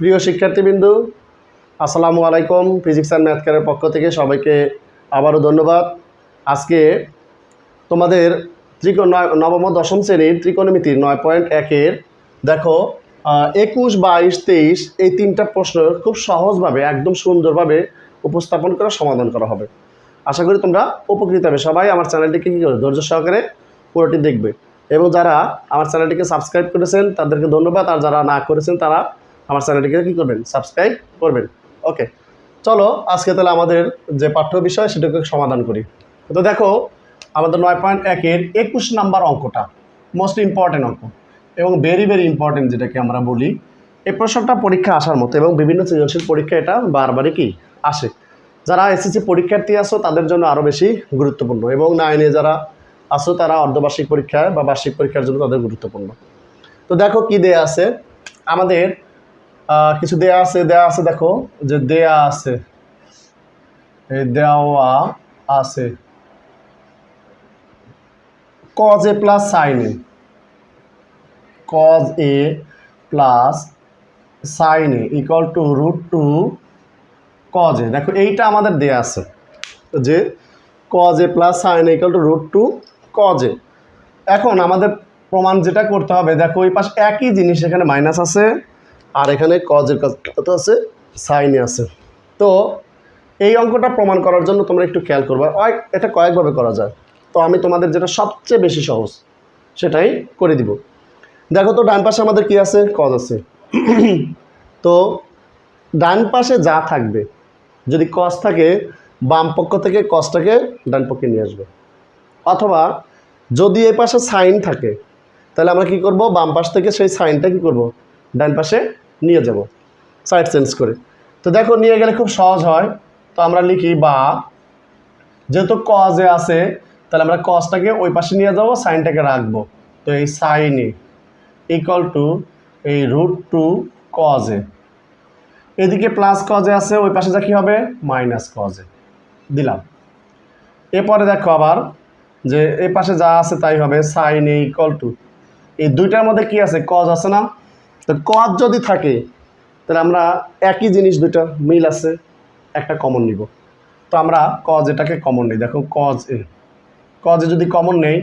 প্রিয় শিক্ষার্থীবৃন্দু, আসসালামু আলাইকুম ফিজিক্স অ্যান্ড ম্যাথ কেয়ারের পক্ষ থেকে সবাইকে আবারও ধন্যবাদ। আজকে তোমাদের ত্রিকোণ নবম দশম শ্রেণির ত্রিকোণমিতির নয় পয়েন্ট একের দেখো একুশ, বাইশ, তেইশ এই তিনটা প্রশ্ন খুব সহজভাবে, একদম সুন্দরভাবে উপস্থাপন করে সমাধান করা হবে। আশা করি তোমরা উপকৃত হবে। সবাই আমার চ্যানেলটিকে কী করে? ধৈর্য সহকারে পুরোটি দেখবে। এবং যারা আমার চ্যানেলটিকে সাবস্ক্রাইব করেছেন, তাদেরকে ধন্যবাদ। আর যারা না করেছেন, তারা আমার চ্যানেলটিকে কী করবেন? সাবস্ক্রাইব করবেন। ওকে চলো, আজকে তাহলে আমাদের যে পাঠ্য বিষয়, সেটাকে সমাধান করি। তো দেখো, আমাদের নয় পয়েন্ট একের একুশ নাম্বার অঙ্কটা মোস্ট ইম্পর্টেন্ট অঙ্ক, এবং ভেরি ভেরি ইম্পর্টেন্ট যেটাকে আমরা বলি এই প্রশ্নটা পরীক্ষা আসার মতো, এবং বিভিন্ন সৃজনশীল পরীক্ষা এটা বারবারই কি আসে। যারা এসএসসি পরীক্ষার্থী আসো তাদের জন্য আরও বেশি গুরুত্বপূর্ণ, এবং নাইনে যারা আসো তারা অর্ধবার্ষিক পরীক্ষায় বা বার্ষিক পরীক্ষার জন্য তাদের গুরুত্বপূর্ণ। তো দেখো কি দেয়া আছে, আমাদের কিছু দেয়া আছে দেয়া আছে দেখো যে দেয়া আছে। এই দেওয়া আছে। Cos a plus sin a cos a plus sin a equal to root two cos a দেখো, এইটা আমাদের দেয়া আছে, যে cos a plus sin a equal to root two cos a এখন আমাদের প্রমাণ যেটা করতে হবে, দেখো ওই পাশে একই জিনিস এখানে মাইনাস আছে। আর এখানে কজের কত আছে সাইনে আছে। তো এই অঙ্কটা প্রমাণ করার জন্য তোমরা একটু খেয়াল করবে। এটা কয়েকভাবে করা যায়। তো আমি তোমাদের যেটা সবচেয়ে বেশি সহজ, সেটাই করে দিব। দেখো তো, ডান পাশে আমাদের কি আছে? কজ আছে। তো ডান পাশে যা থাকবে, যদি কস থাকে, বাম পক্ষ থেকে কসটাকে ডান পক্ষে নিয়ে আসবে। অথবা যদি এই পাশে সাইন থাকে, তাহলে আমরা কি করব? বাম পাশ থেকে সেই সাইনটা কি করব? ডান পাশে নিয়ে যাব সাইড চেঞ্জ করে। তো দেখো, নিয়ে গেলে খুব সহজ হয়। তো আমরা লিখি বা। যেহেতু কজে আছে, তাহলে আমরা কজটাকে ওই পাশে নিয়ে যাব, সাইনটাকে রাখব। তো এই সাইনে ইকুয়াল টু এই রুট টু কজে এদিকে প্লাস কজে আছে, ওই পাশে যা কী হবে? মাইনাস কজে দিলাম। এরপরে দেখো আবার, যে এই পাশে যা আছে তাই হবে সাইন এ ইকুয়াল টু এই দুইটার মধ্যে কি আছে? কজ আছে না? তো কজ যদি থাকে, তাহলে আমরা একই জিনিস দুইটা মিল আছে, একটা কমন নিব। তো আমরা কজ এটাকে কমন নেই, দেখো কজ এ। কজে যদি কমন নেই,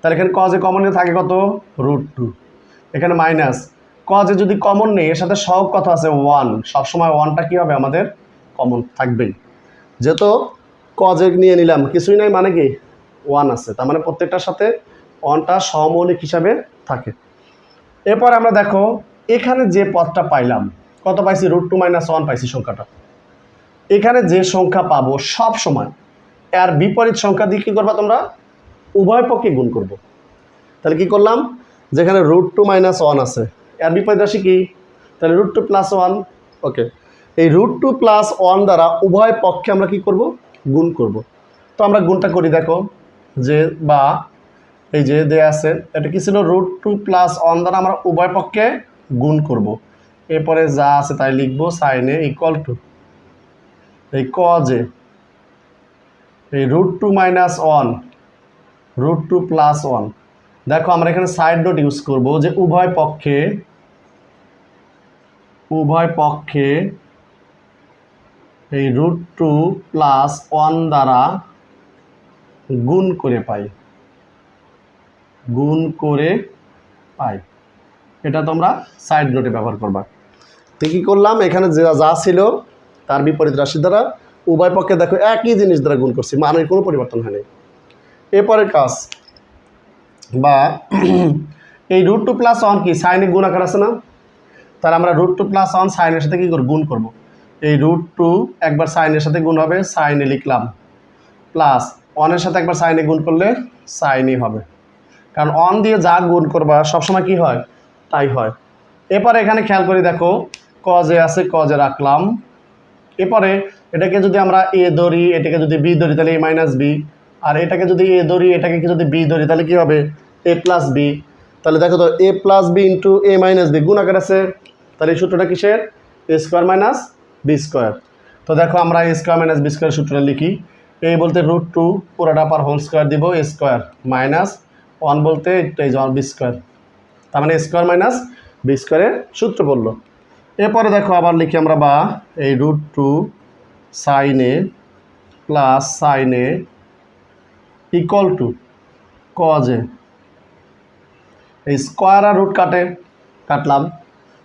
তাহলে এখানে কজে কমন থাকে কত? রুট টু এখানে মাইনাস কজে যদি কমন নেই, এর সাথে সব কথা আছে ওয়ান সবসময় ওয়ানটা কী হবে? আমাদের কমন থাকবেই। যেহেতু কজে নিয়ে নিলাম, কিছুই নাই মানে কি? ওয়ান আছে। তার মানে প্রত্যেকটার সাথে ওয়ানটা সমৌলিক হিসাবে থাকে। এরপর আমরা দেখো এখানে যে পদটা পাইলাম, কত পাইছি? রুট টু মাইনাস ওয়ান পাইছি সংখ্যাটা। এখানে যে সংখ্যা পাবো সব সময় এর বিপরীত সংখ্যা দিয়ে কী করবা তোমরা? উভয় পক্ষে গুণ করব। তাহলে কি করলাম? যেখানে রুট টু মাইনাস ওয়ান আছে, এর বিপরীত রাশি কি? তাহলে root two plus one okay এই রুট টু প্লাস ওয়ান দ্বারা উভয় পক্ষে আমরা কি করব? গুণ করব। তো আমরা গুণটা করি, দেখো, যে বা, এই যে দেয়া আছে, এটা কি ছিল? রুট টু প্লাস ওয়ান দ্বারা আমরা উভয় পক্ষে গুণ করব। এরপরে যা আছে তাই লিখব সাইনে ইকুয়াল টু এই কজে এই root two minus one root two plus one দেখো আমরা এখানে সাইড ডট ইউজ করব যে উভয় পক্ষে উভয় পক্ষে এই রুট টু প্লাস ওয়ান দ্বারা গুণ করে পাই। গুণ করে পাই। এটা তোমরা সাইড নোটে ব্যবহার করবা। তো কী করলাম? এখানে যা যা ছিল, তার বিপরীত রাশি দ্বারা উভয় পক্ষে দেখো একই জিনিস দ্বারা গুণ করছি, মানের কোনো পরিবর্তন হয়নি। এরপরের কাজ, বা এই রুট টু প্লাস ওয়ান কি? সাইনে গুণ আকার আছে না? তাহলে আমরা রুট টু প্লাস ওয়ান সাইনের সাথে কী করব? গুণ করব। এই রুট টু একবার সাইনের সাথে গুণ হবে সাইনে লিখলাম। প্লাস ওয়ানের সাথে একবার সাইনে গুণ করলে সাইনই হবে। কারণ অন দিয়ে যা গুণ করবা, সবসময় কি হয়? তাই হয়। এরপরে এখানে খেয়াল করি দেখো কজে আছে কজে রাখলাম। এরপরে এটাকে যদি আমরা এ ধরি, এটাকে যদি বি ধরি, তাহলে এ মাইনাস বি আর এটাকে যদি এ ধরি, এটাকে যদি বি ধরি, তাহলে কী হবে? এ প্লাস বি তাহলে দেখো তো A plus B into A minus B গুণ আকার আছে। তাহলে এই সূত্রটা কিসের? A square minus B square তো দেখো, আমরা A square minus B square সূত্রটা লিখি। এ বলতে রুট টু পুরোটা পার হোল স্কোয়ার দিব এ স্কোয়ার মাইনাস ওয়ান বলতে, এই বি স্কোয়ার তার মানে স্কোয়ার মাইনাস বি স্কোয়ারের সূত্র বলল। এরপরে দেখো আবার লিখি আমরা বা, এই root two sin A plus sin A equal to cos A এই স্কোয়ার আর রুট কাটে, কাটলাম।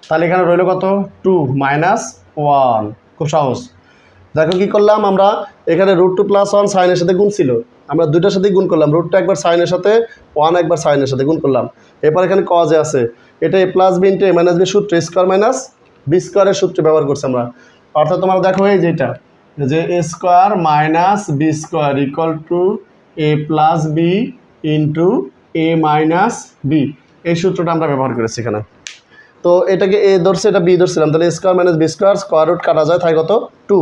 তাহলে এখানে রইল কত? টু মাইনাস ওয়ান খুব সহজ। দেখো কী করলাম আমরা? এখানে রুট টু প্লাস ওয়ান সাইনের সাথে গুণ ছিল। আমরা দুইটার সাথেই গুণ করলাম। রুটটা একবার সাইনের সাথে ওয়ান একবার সাইনের সাথে গুণ করলাম। এরপর এখানে কজে আছে। এটা A plus B into A minus B সূত্র স্কোয়ার মাইনাস বি স্কোয়ারের সূত্র ব্যবহার করছি আমরা। অর্থাৎ তোমরা দেখো এই যেটা, যে A square minus B square equal to A plus B into A minus B এই সূত্রটা আমরা ব্যবহার করেছি এখানে। তো এটাকে এ ধরছে, এটা বি ধরছিলাম। তাহলে square minus B square square root কাটা যায়, তাই কত? টু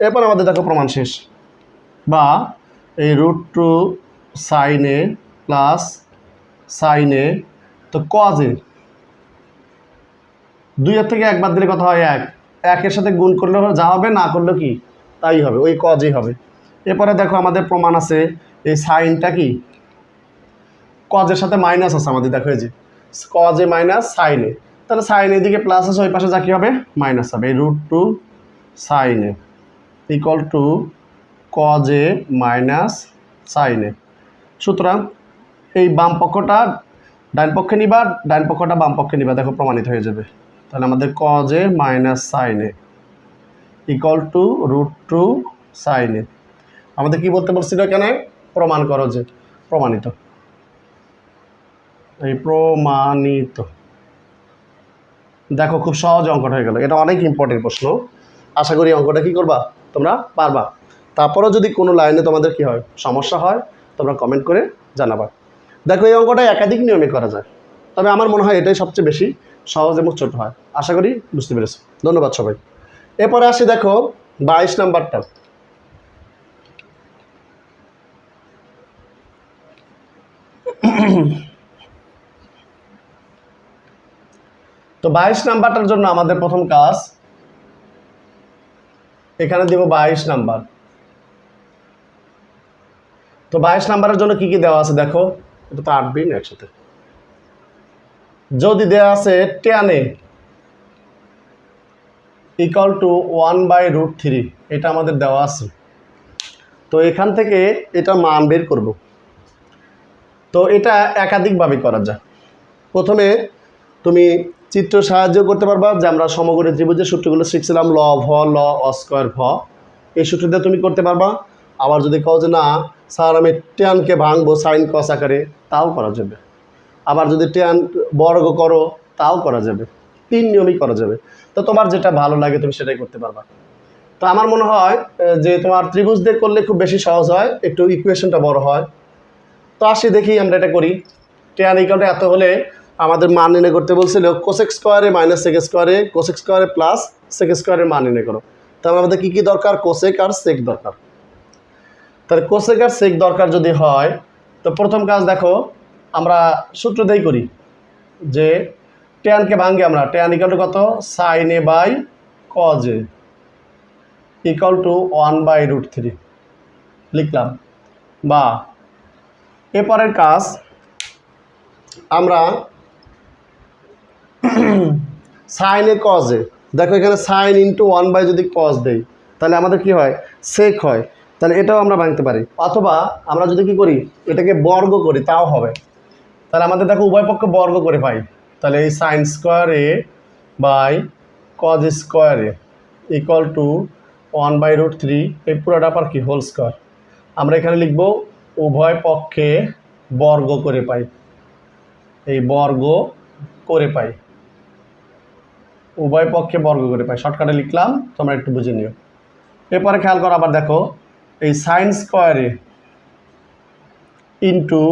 এরপর আমাদের দেখো প্রমাণ শেষ। বা এই রুট টু সাইনে প্লাস সাইনে তো কজ কজে দুইয়ের থেকে একবার দিলে কত হয়? এক। একের সাথে গুণ করলে যা হবে, না করলে কি? তাই হবে, ওই কজই হবে। এরপরে দেখো আমাদের প্রমাণ আছে, এই সাইনটা কি? কজের সাথে মাইনাস আছে আমাদের, দেখো এই যে। কজে মাইনাস সাইনে তাহলে সাইনের দিকে প্লাস আছে, ওই পাশে যা কী হবে? মাইনাস হবে। এই root two sin A equal to cos A minus sin A সুতরাং এই বাম পক্ষটা ডান পক্ষে নিবা, ডান পক্ষটা বাম পক্ষে নিবা, দেখো প্রমাণিত হয়ে যাবে। তাহলে আমাদের cos A minus sin A equal to root two sin A আমাদের কি বলতে বলছিল এখানে? প্রমাণ করো যে, প্রমাণিত। এই প্রমাণিত। দেখো খুব সহজ অঙ্কটা হয়ে গেল। এটা অনেক ইম্পর্টেন্ট প্রশ্ন। আশা করি অঙ্কটা কি করবা? তোমরা পারবা। তারপরেও যদি কোনো লাইনে তোমাদের কি হয় সমস্যা হয়, তোমরা কমেন্ট করে জানাবা। দেখো, এই অঙ্কটা একাধিক নিয়মে করা যায়। তবে আমার মনে হয় এটাই সবচেয়ে বেশি সহজ এবং ছোট হয়। আশা করি বুঝতে পেরেছ। ধন্যবাদ সবাই। এরপরে আসি, দেখো, বাইশ নাম্বারটা। তো বাইশ নাম্বারটার জন্য আমাদের প্রথম কাজ, এখানে দেব বাইশ নাম্বার। তো বাইশ নাম্বারের জন্য কি কি দেওয়া আছে দেখো? এটা তো আট বিন একসাথে। যদি দেওয়া আছে tan A equal to one by root three এটা আমাদের দেওয়া আছে। তো এখান থেকে এটা মান বের করব। তো এটা একাধিকভাবে করা যায় প্রথমে তুমি চিত্র সাহায্য করতে পারবা যে আমরা সমগ্র ত্রিভুজের সূত্রগুলো শিখছিলাম, ল, ভ, ল অস্কয়ার ভ। এই সূত্র দিয়ে তুমি করতে পারবা। আবার যদি কও যে না স্যার, আমি টেনকে ভাঙবো, সাইন কস আকারে, তাও করা যাবে। আবার যদি টেন বর্গ করো, তাও করা যাবে। তিন নিয়মই করা যাবে। তো তোমার যেটা ভালো লাগে, তুমি সেটাই করতে পারবা। তো আমার মনে হয় যে তোমার ত্রিভুজ দিয়ে করলে খুব বেশি সহজ হয়, একটু ইকুয়েশনটা বড় হয়। তো আসি, দেখি আমরা এটা করি। টেন ইকালটা এত হলে আমাদের মান নির্ণয় করতে বলছিল কোসেক স্কোয়ারে মাইনাস সেক স্কোয়ারে কোসেক স্কোয়ারে প্লাস সেক স্কোয়ারের মান নির্ণয় করো। তাহলে আমাদের কী কী দরকার? কোসেক আর সেক দরকার। তাহলে কোসেক আর সেক দরকার যদি হয়, তো প্রথম কাজ দেখো, আমরা সূত্র দিয়েই করি যে ট্যানকে ভাঙ্গি আমরা। ট্যান ইকাল টু কত? Sin A by cos A equal to one by root three লিখলাম। বা এরপরের কাজ আমরা সাইনে কজে দেখো এখানে সাইন ইন্টু ওয়ান বাই যদি কজ দেই, তাহলে আমাদের কি হয়? সেক হয়। তাহলে এটাও আমরা ভাঙতে পারি। অথবা আমরা যদি কি করি, এটাকে বর্গ করি, তাও হবে। তাহলে আমাদের দেখো উভয় পক্ষে বর্গ করে পাই। তাহলে এই sin square A by cos square A equal to one by root three এই পুরোটা আবার কি? হোল স্কোয়ার আমরা এখানে লিখব উভয় পক্ষে বর্গ করে পাই। এই বর্গ করে পাই। উভয় পক্ষে বর্গ করে পাই। শর্টকাটে লিখলাম, তোমরা একটু বুঝে নিও। এরপরে খেয়াল করো আবার দেখো এই সাইন স্কোয়ারে ইন্টু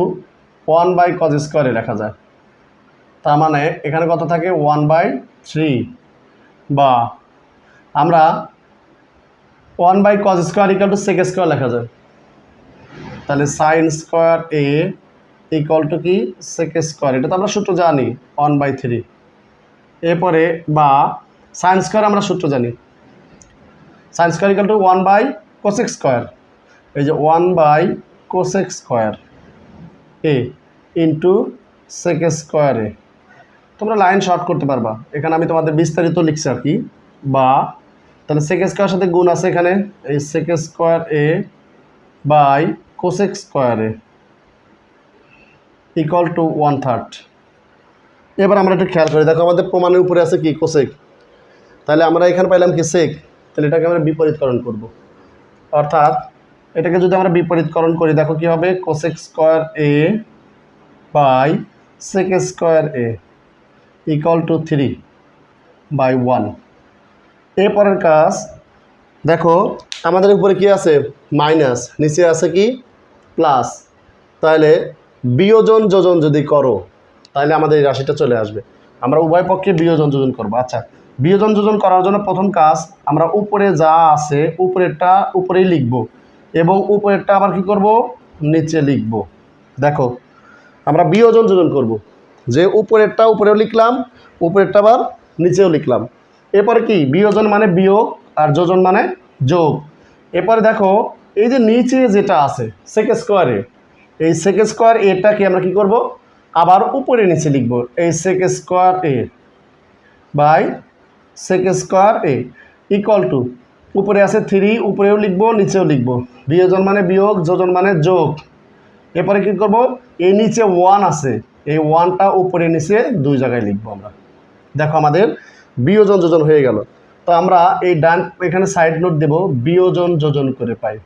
ওয়ান বাই কজ স্কোয়ারে লেখা যায়। তার মানে এখানে কত থাকে? ওয়ান বাই থ্রি বা আমরা one by cos square equal to sec square লেখা যায়। তাহলে sin square A equal to কি? সেক স্কোয়ার এটা তো আমরা সূত্র জানি ওয়ান বাই থ্রি এরপরে বা সাইন স্কোয়ার আমরা সূত্র জানি। Sin square equal to one by cosec square এই যে one by cosec square A into sec square A তোমরা লাইন শর্ট করতে পারবা। এখানে আমি তোমাদের বিস্তারিত লিখছি আর কি। বা, তাহলে সেক স্কোয়ার সাথে গুণ আছে এখানে। এই sec square A by cosec square A equal to one third এবার আমরা একটু খেয়াল করি। দেখো আমাদের প্রমাণের উপরে আছে কি কোসেক তাহলে আমরা এখানে পাইলাম কি সেক তাহলে এটাকে আমরা বিপরীতকরণ করব। অর্থাৎ এটাকে যদি আমরা বিপরীতকরণ করি, দেখো কি হবে? Cosec square A by sec square A equal to three by one এরপরের কাজ, দেখো আমাদের উপরে কি আছে? মাইনাস নিচে আছে কি? প্লাস তাহলে বিয়োজন যোজন যদি করো, তাহলে আমাদের এই রাশিটা চলে আসবে। আমরা উভয় পক্ষে বিয়োজন যোজন করব। আচ্ছা বিয়োজন যোজন করার জন্য প্রথম কাজ আমরা উপরে যা আছে উপরেরটা উপরেই লিখব এবং উপরেরটা আবার কি করব? নিচে লিখব। দেখো, আমরা বিয়োজন যোজন করব। যে উপরেরটা উপরেও লিখলাম, উপরেরটা আবার নিচেও লিখলাম। এরপরে কি? বিয়োজন মানে বিয়োগ আর যোজন মানে যোগ। এরপরে দেখো, এই যে নিচে যেটা আছে সেক স্কোয়ারে এই সেক স্কোয়ার এটাকে আমরা কি করব? আবার উপরে নিচে লিখব। এই sec square A by sec square A equal to উপরে আছে থ্রি উপরেও লিখব, নিচেও লিখব। বিয়োজন মানে বিয়োগ, যোজন মানে যোগ। এরপরে কি করব? এই নিচে ওয়ান আছে। এই ওয়ানটা উপরে নিচে দুই জায়গায় লিখব আমরা। দেখো আমাদের বিয়োজন যোজন হয়ে গেল। তো আমরা এই ডান, এখানে সাইড নোট দেব, বিয়োজন যোজন করে পাই।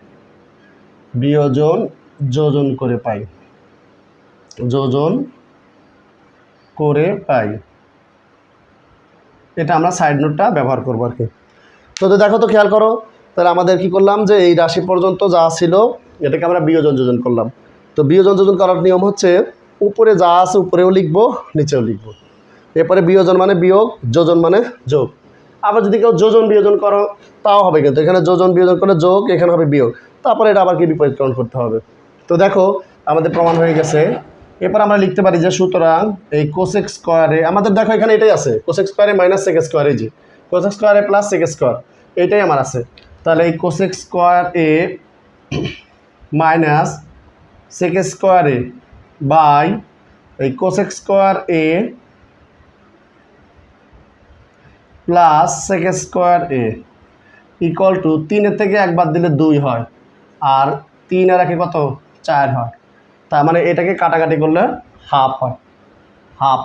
বিয়োজন যোজন করে পাই। যোজন করে পাই। এটা আমরা সাইড নোটটা ব্যবহার করব আর কি। তো দেখো তো খেয়াল করো, তাহলে আমাদের কি করলাম যে এই রাশি পর্যন্ত যা ছিল, এটাকে আমরা বিয়োজন যোজন করলাম। তো বিয়োজন যোজন করার নিয়ম হচ্ছে উপরে যা আছে উপরেও লিখব, নিচেও লিখব। এরপরে বিয়োজন মানে বিয়োগ, যোজন মানে যোগ। আবার যদি কেউ যোজন বিয়োজন করো, তাও হবে কিন্তু। এখানে যোজন বিয়োজন করলে যোগ, এখানে হবে বিয়োগ। তারপরে এটা আবার কি বিপরীতকরণ করতে হবে? তো দেখো, আমাদের প্রমাণ হয়ে গেছে এরপর আমরা লিখতে পারি যে সুতরাং এই কোসেক স্কোয়ারে আমাদের দেখো এখানে এটাই আছে cosec square A minus sec square A G cosec square A plus sec square এটাই আমার আছে। তাহলে এই cosec square A minus sec square A by এই cosec square A plus sec square A equal to তিনের থেকে একবার দিলে দুই হয়, আর তিন আর একে কত? চার হয়। তার মানে এটাকে কাটাকাটি করলে হাফ হয়। হাফ।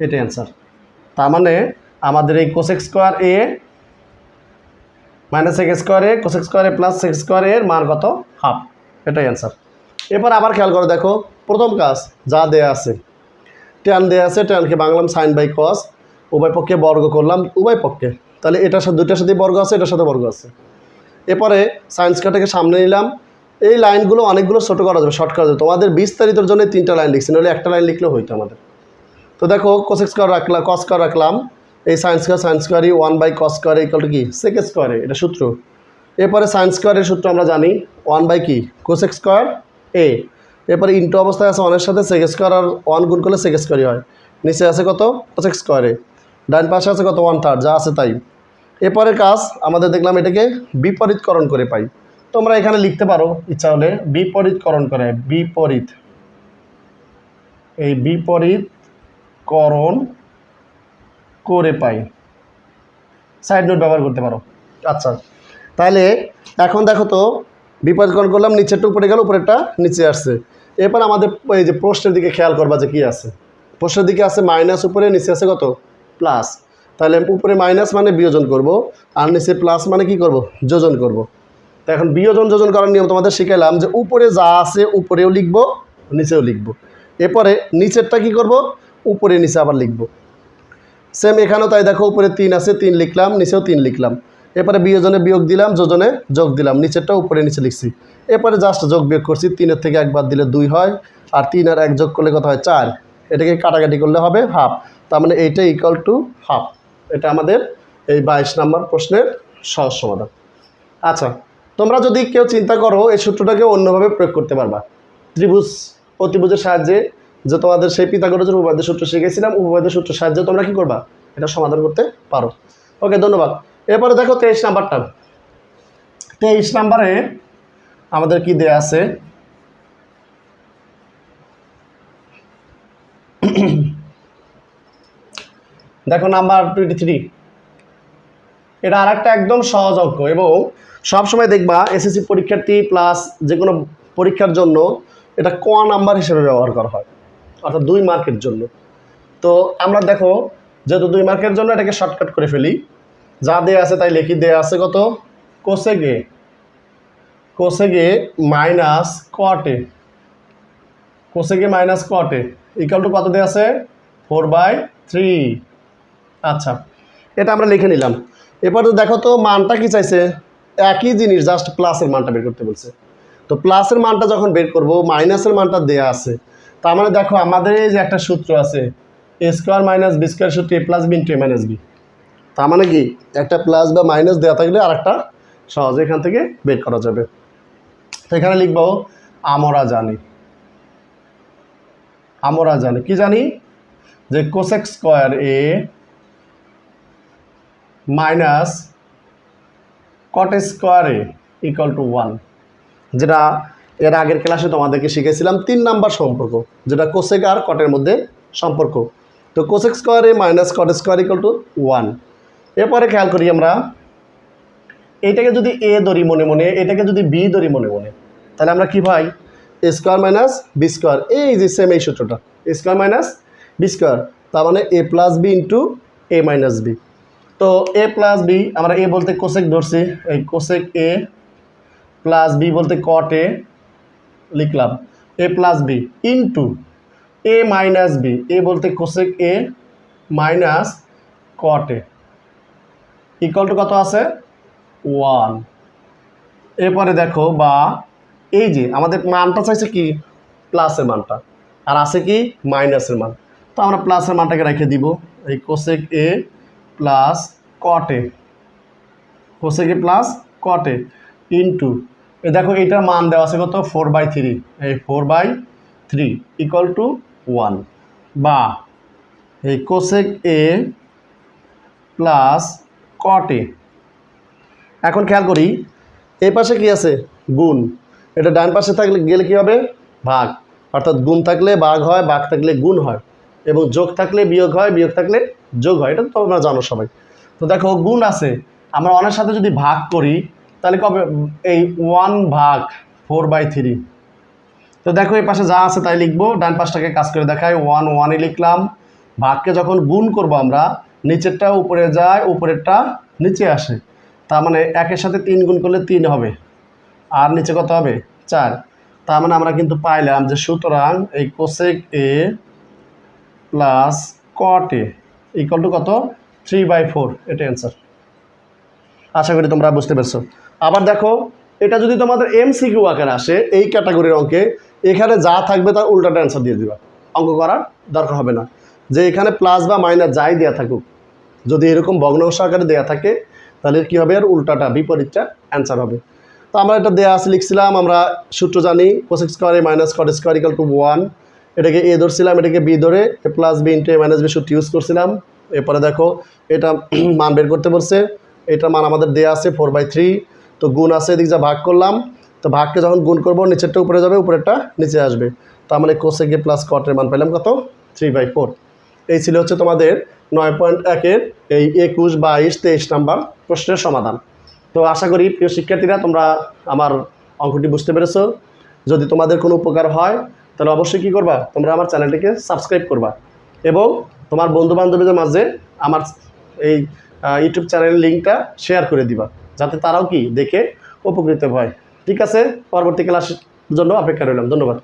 এটাই অ্যান্সার তার মানে আমাদের এই cosec square A minus sec square A cosec square A plus sec square এর মান কত? হাফ। এটাই অ্যান্সার এরপর আবার খেয়াল করে, দেখো, প্রথম কাজ যা দেয়া আছে। ট্যান দেয়া আছে ট্যানকে বাংলাম সাইন বাই কস উভয় পক্ষে বর্গ করলাম উভয় পক্ষে। তাহলে এটার সাথে, দুইটার সাথে বর্গ আছে, এটার সাথে বর্গ আছে। এরপরে সায়েন্স কাটাকে সামনে নিলাম এই লাইনগুলো অনেকগুলো ছোটো করা যাবে শর্ট করা যাবে। তোমাদের বিস্তারিতর জন্য তিনটা লাইন লিখছি, নাহলে একটা লাইন লিখলেও হইতো আমাদের। তো দেখো কোসেক স্কোয়ার রাখলাম কস স্কোয়ার রাখলাম। এই science square science স্কোয়ারই one by cos square equal কি? সেক স্কোয়ারে এটা সূত্র। এরপরে সায়েন্স স্কোয়ারের সূত্র আমরা জানি ওয়ান বাই কি? কোসেক স্কোয়ার এ এরপরে ইন্টু অবস্থায় আছে ওয়ানের সাথে সেক স্কোয়ার আর ওয়ান গুণ করলে সেক স্কোয়ারই হয়। নিচে আছে কত? কোসেক স্কোয়ারে ডান পাশে আছে কত? ওয়ান থার্ড যা আছে তাই। এরপরে কাজ, আমাদের দেখলাম এটাকে বিপরীতকরণ করে পাই। তোমরা এখানে লিখতে পারো, ইচ্ছা হলে বিপরীতকরণ করে, বিপরীত। এই বিপরীতকরণ করে পাই। সাইড নোট ব্যবহার করতে পারো। আচ্ছা তাহলে এখন দেখো তো, বিপরীতকরণ করলাম নিচেরটা উপরে গেল, উপরেরটা নিচে আসছে। এরপর আমাদের এই যে প্রশ্নের দিকে খেয়াল করবা যে কী আছে। প্রশ্নের দিকে আছে মাইনাস উপরে, নিচে আছে কত? প্লাস। তাহলে উপরে মাইনাস মানে বিয়োজন করব, আর নিচে প্লাস মানে কি করব? যোজন করব। তো এখন বিয়োজন যোজন করার নিয়ম তোমাদের শিখাইলাম যে উপরে যা আছে উপরেও লিখব, নিচেও লিখব। এরপরে নিচেরটা কি করব? উপরে নিচে আবার লিখব। সেম এখানেও তাই দেখো, উপরে তিন আছে, তিন লিখলাম, নিচেও তিন লিখলাম। এরপরে বিয়োজনে বিয়োগ দিলাম, যোজনে যোগ দিলাম, নিচেরটা উপরে নিচে লিখছি। এরপরে জাস্ট যোগ বিয়োগ করছি, তিনের থেকে একবার দিলে দুই হয়, আর তিন আর এক যোগ করলে কত হয়? চার। এটাকে কাটাকাটি করলে হবে হাফ তার মানে এইটা ইকুয়াল টু হাফ এটা আমাদের এই বাইশ নম্বর প্রশ্নের সহজ সমাধান। আচ্ছা তোমরা যদি কেউ চিন্তা করো, এই সূত্রটাকে অন্যভাবে প্রয়োগ করতে পারবা। ত্রিভুজ অতিভুজের সাহায্যে যে তোমাদের সেই পিতাগরজের উপবাদ্য সূত্র শিখেছিলাম উপবাদ্য সূত্রের সাহায্যে তোমরা কি করবা? এটা সমাধান করতে পারো। ওকে, ধন্যবাদ। এরপরে দেখো তেইশ নাম্বারটা। তেইশ নাম্বারে আমাদের কি দেয়া আছে? দেখো নাম্বার টোয়েন্টি থ্রি এটা আর একটা একদম সহজ অঙ্ক এবং সবসময় দেখবা এসএসসি পরীক্ষার্থী প্লাস যে কোনো পরীক্ষার জন্য এটা ক নাম্বার হিসেবে ব্যবহার করা হয়, অর্থাৎ দুই মার্কের জন্য। তো আমরা দেখো, যেহেতু দুই মার্কের জন্য এটাকে শর্টকাট করে ফেলি, যা দেয়া আছে তাই লিখি, দেয়া আছে কত? Cosec A cosec A minus cot A cosec A minus cot A equal to কত দেওয়া আছে? ফোর বাই থ্রি আচ্ছা এটা আমরা লিখে নিলাম। এরপর তো দেখো তো মানটা কি চাইছে? একই জিনিস জাস্ট প্লাসের মানটা বের করতে বলছে। তো প্লাসের মানটা যখন বের করব মাইনাসের মানটা দেয়া আছে। তার মানে দেখো আমাদের এই যে একটা সূত্র আছে A square minus B square সূত্র A plus B into A minus B তার মানে কি? একটা প্লাস বা মাইনাস দেওয়া থাকলে আর একটা সহজে এখান থেকে বের করা যাবে। তো এখানে লিখব, আমরা জানি। আমরা জানি। কি জানি? যে cosec square A minus cot square A equal to one যেটা এর আগের ক্লাসে তোমাদেরকে শিখেছিলাম তিন নাম্বার সম্পর্ক, যেটা কোসেক আর কটের মধ্যে সম্পর্ক। তো cosec square minus cot square equal to one এরপরে খেয়াল করি আমরা এইটাকে যদি এ ধরি মনে মনে, এটাকে যদি বি ধরি মনে মনে, তাহলে আমরা কি ভাই স্কোয়ার মাইনাস বি স্কোয়ার এই যে সেম এই সূত্রটা স্কোয়ার মাইনাস বি স্কোয়ার তার মানে A plus B into A minus B তো এ প্লাস বি আমরা এ বলতে কোসেক ধরছি। এই কোসেক এ প্লাস বি বলতে কট এ লিখলাম। A plus B into A minus B A বলতে cosec A minus cot A equal to কত আছে? ওয়ান এরপরে দেখো বা এই যে আমাদের মানটা চাইছে কি? প্লাসের মানটা। আর আছে কি? মাইনাসের মান। তো আমরা প্লাসের মানটাকে রেখে দিব। এই cosec A plus cot A cosec A plus cot A into A দেখো এইটার মান দেওয়া আছে কত? ফোর বাই থ্রি এই four by three equal to one বা এই কোসেক এ প্লাস কটে এখন খেয়াল করি, এই পাশে কি আছে? গুণ। এটা ডান পাশে থাকলে গেলে কি হবে? ভাগ। অর্থাৎ গুণ থাকলে ভাগ হয়, ভাগ থাকলে গুণ হয়। এবং যোগ থাকলে বিয়োগ হয়, বিয়োগ থাকলে যোগ হয়। এটা তো তোমরা জানো সবাই। তো দেখো, গুণ আছে। আমরা অনেক সাথে যদি ভাগ করি, তাহলে কবে? এই ওয়ান ভাগ ফোর বাই থ্রি তো দেখো, এই পাশে যা আছে তাই লিখব। ডান পাশটাকে কাজ করে দেখাই। ওয়ান ওয়ানে লিখলাম। ভাগকে যখন গুণ করব আমরা, নিচেরটা উপরে যায়, উপরেরটা নিচে আসে। তার মানে একের সাথে তিন গুণ করলে তিন হবে। আর নিচে কত হবে? চার। তার মানে আমরা কিন্তু পাইলাম যে সুতরাং এই cosec A plus cot A equal to কত? থ্রি বাই ফোর এটা অ্যান্সার আশা করি তোমরা বুঝতে পারছ। আবার দেখো, এটা যদি তোমাদের এম সিকিউ আকারে আসে, এই ক্যাটাগরির অঙ্কে, এখানে যা থাকবে তার উল্টাটা অ্যান্সার দিয়ে দিবা। অঙ্ক করার দরকার হবে না। যে এখানে প্লাস বা মাইনাস যাই দেওয়া থাকুক, যদি এরকম ভগ্নাংশ আকারে দেওয়া থাকে, তাহলে কি হবে? আর উল্টাটা, বিপরীতটা অ্যান্সার হবে। তো আমরা এটা দেওয়া আছে, লিখছিলাম, আমরা সূত্র জানি cosec square A minus cot square equal to one এটাকে এ ধরছিলাম, এটাকে বি ধরে, A plus B into A minus B সূত্র ইউজ করছিলাম। এরপরে দেখো, এটা মান বের করতে বলছে। এটা মান আমাদের দেওয়া আছে ফোর বাই থ্রি তো গুণ আছে, এদিক যা ভাগ করলাম, তো ভাগকে যখন গুণ করব, নিচেরটা উপরে যাবে, উপরেরটা নিচে আসবে। তার মানে গিয়ে প্লাস কটের মান পেলাম কত? থ্রি বাই ফোর এই ছিল হচ্ছে তোমাদের নয় পয়েন্ট একের এই একুশ, বাইশ, তেইশ নাম্বার প্রশ্নের সমাধান। তো আশা করি প্রিয় শিক্ষার্থীরা, তোমরা আমার অঙ্কটি বুঝতে পেরেছ। যদি তোমাদের কোনো উপকার হয় তাহলে অবশ্যই কী করবা? তোমরা আমার চ্যানেলটিকে সাবস্ক্রাইব করবা। এবং তোমার বন্ধু বান্ধবীদের মাঝে আমার এই ইউটিউব চ্যানেলের লিঙ্কটা শেয়ার করে দিবা। যাতে তারাও কি দেখে উপকৃত হয়। ঠিক আছে? পরবর্তী ক্লাসের জন্য অপেক্ষা রইলাম। ধন্যবাদ।